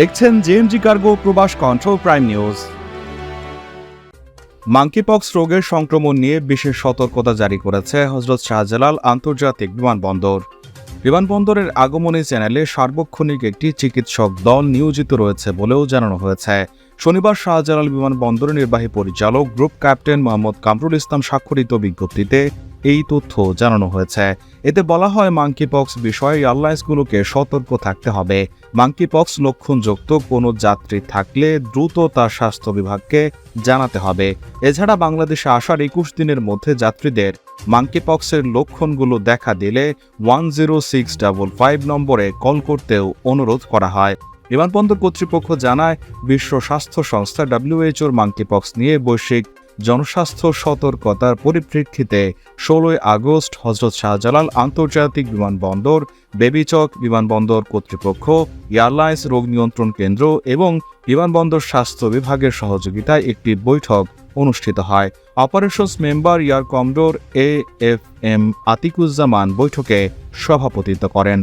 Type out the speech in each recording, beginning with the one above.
দেখছেন JMG cargo Probash control prime news monkeypox রোগের সংক্রমণ নিয়ে বিশেষ সতর্কতা জারি করেছে হজরত শাহজালাল আন্তর্জাতিক বিমানবন্দর। বিমানবন্দরের আগমনী চ্যানেলে সার্বক্ষণিক একটি চিকিৎসক দল নিয়োজিত রয়েছে বলেও জানানো হয়েছে। শনিবার শাহজালাল বিমানবন্দরের নির্বাহী পরিচালক, গ্রুপ ক্যাপ্টেন মোহাম্মদ কামরুল ইসলাম স্বাক্ষরিত বিজ্ঞপ্তিতে এই তথ্য জানানো হয়েছে। এতে বলা হয় মাঙ্কিপক্স বিষয়ে এয়ারলাইন্সগুলোকে সতর্ক থাকতে হবে। মাঙ্কিপক্স লক্ষণযুক্ত কোনো যাত্রী থাকলে দ্রুত তার স্বাস্থ্য বিভাগকে জানাতে হবে। এছাড়া বাংলাদেশে আসার একুশ দিনের মধ্যে যাত্রীদের মাঙ্কিপক্সের লক্ষণগুলো দেখা দিলে one zero six double five নম্বরে কল করতেও অনুরোধ করা হয়। বিমানবন্দর কর্তৃপক্ষ জানায়, বিশ্ব স্বাস্থ্য সংস্থা ডাব্লিউএইচওর মাঙ্কিপক্স নিয়ে বৈশ্বিক জনস্বাস্থ্য সতর্কতার পরিপ্রেক্ষিতে ষোলোই আগস্ট হজরত শাহজালাল আন্তর্জাতিক বিমানবন্দর, বেবিচক বিমানবন্দর কর্তৃপক্ষ, এয়ারলাইন্স রোগ নিয়ন্ত্রণ কেন্দ্র এবং বিমানবন্দর স্বাস্থ্য বিভাগের সহযোগিতায় একটি বৈঠক অনুষ্ঠিত হয়। Operations member air commodore A F M Atiquzzaman বৈঠকে সভাপতিত্ব করেন।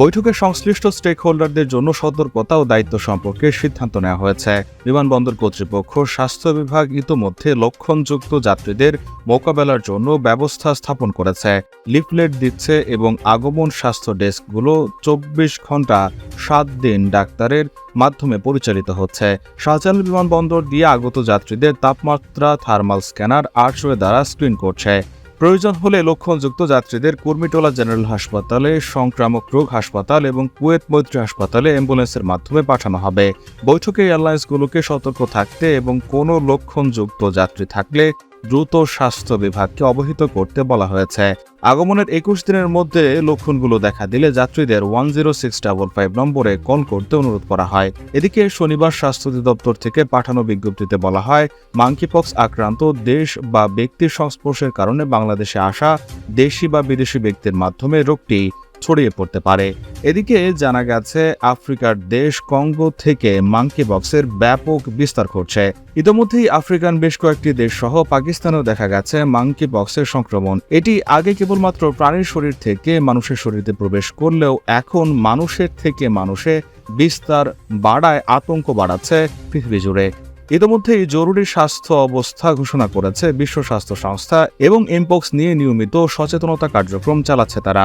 বৈঠকে সংশ্লিষ্ট স্টেক হোল্ডারদের জন্য সতর্কতা ও দায়িত্ব সম্পর্কে সিদ্ধান্ত নেওয়া হয়েছে। বিমানবন্দর কর্তৃপক্ষ, স্বাস্থ্য বিভাগ ইতোমধ্যে লক্ষণযুক্ত যাত্রীদের মোকাবেলার জন্য ব্যবস্থা স্থাপন করেছে। লিফলেট দিচ্ছে এবং আগমন স্বাস্থ্য ডেস্কগুলো চব্বিশ ঘণ্টা সাত দিন ডাক্তারের মাধ্যমে পরিচালিত হচ্ছে। শাহজালাল বিমানবন্দর দিয়ে আগত যাত্রীদের তাপমাত্রা, থার্মাল স্ক্যানার আর্টওয়ে দ্বারা স্ক্রিন করছে। প্রয়োজন হলে লক্ষণযুক্ত যাত্রীদের কুর্মিটোলা জেনারেল হাসপাতালে, সংক্রামক রোগ হাসপাতাল এবং কুয়েত মৈত্রী হাসপাতালে অ্যাম্বুলেন্সের মাধ্যমে পাঠানো হবে। বৈঠকে এয়ারলাইন্সগুলোকে সতর্ক থাকতে এবং কোনো লক্ষণযুক্ত যাত্রী থাকলে দ্রুত স্বাস্থ্য বিভাগকে অবহিত করতে বলা হয়েছে। আগমনের একুশ দিনের মধ্যে লক্ষণগুলো দেখা দিলে যাত্রীদের one zero six double five নম্বরে কল করতে অনুরোধ করা হয়। এদিকে শনিবার স্বাস্থ্য অধিদপ্তর থেকে পাঠানো বিজ্ঞপ্তিতে বলা হয় মাঙ্কিপক্স আক্রান্ত দেশ বা ব্যক্তির সংস্পর্শের কারণে বাংলাদেশে আসা দেশি বা বিদেশি ব্যক্তির মাধ্যমে রোগটি ছড়িয়ে পড়তে পারে। এদিকে জানা গেছে, আফ্রিকার দেশ কঙ্গো থেকে মাঙ্কি বক্সের ব্যাপক বিস্তার ঘটছে। ইতোমধ্যেই আফ্রিকান বেশ কয়েকটি দেশ সহ পাকিস্তানেও দেখা গেছে মাঙ্কি বক্সের সংক্রমণ। এটি আগে কেবলমাত্র প্রাণীর শরীর থেকে মানুষের শরীরে প্রবেশ করলেও এখন মানুষের থেকে মানুষে বিস্তার বাড়ায়, আতঙ্ক বাড়াচ্ছে পৃথিবী জুড়ে। ইতিমধ্যেই জরুরি স্বাস্থ্য অবস্থা ঘোষণা করেছে বিশ্ব স্বাস্থ্য সংস্থা এবং এমপক্স নিয়ে নিয়মিত সচেতনতা কার্যক্রম চালাচ্ছে তারা।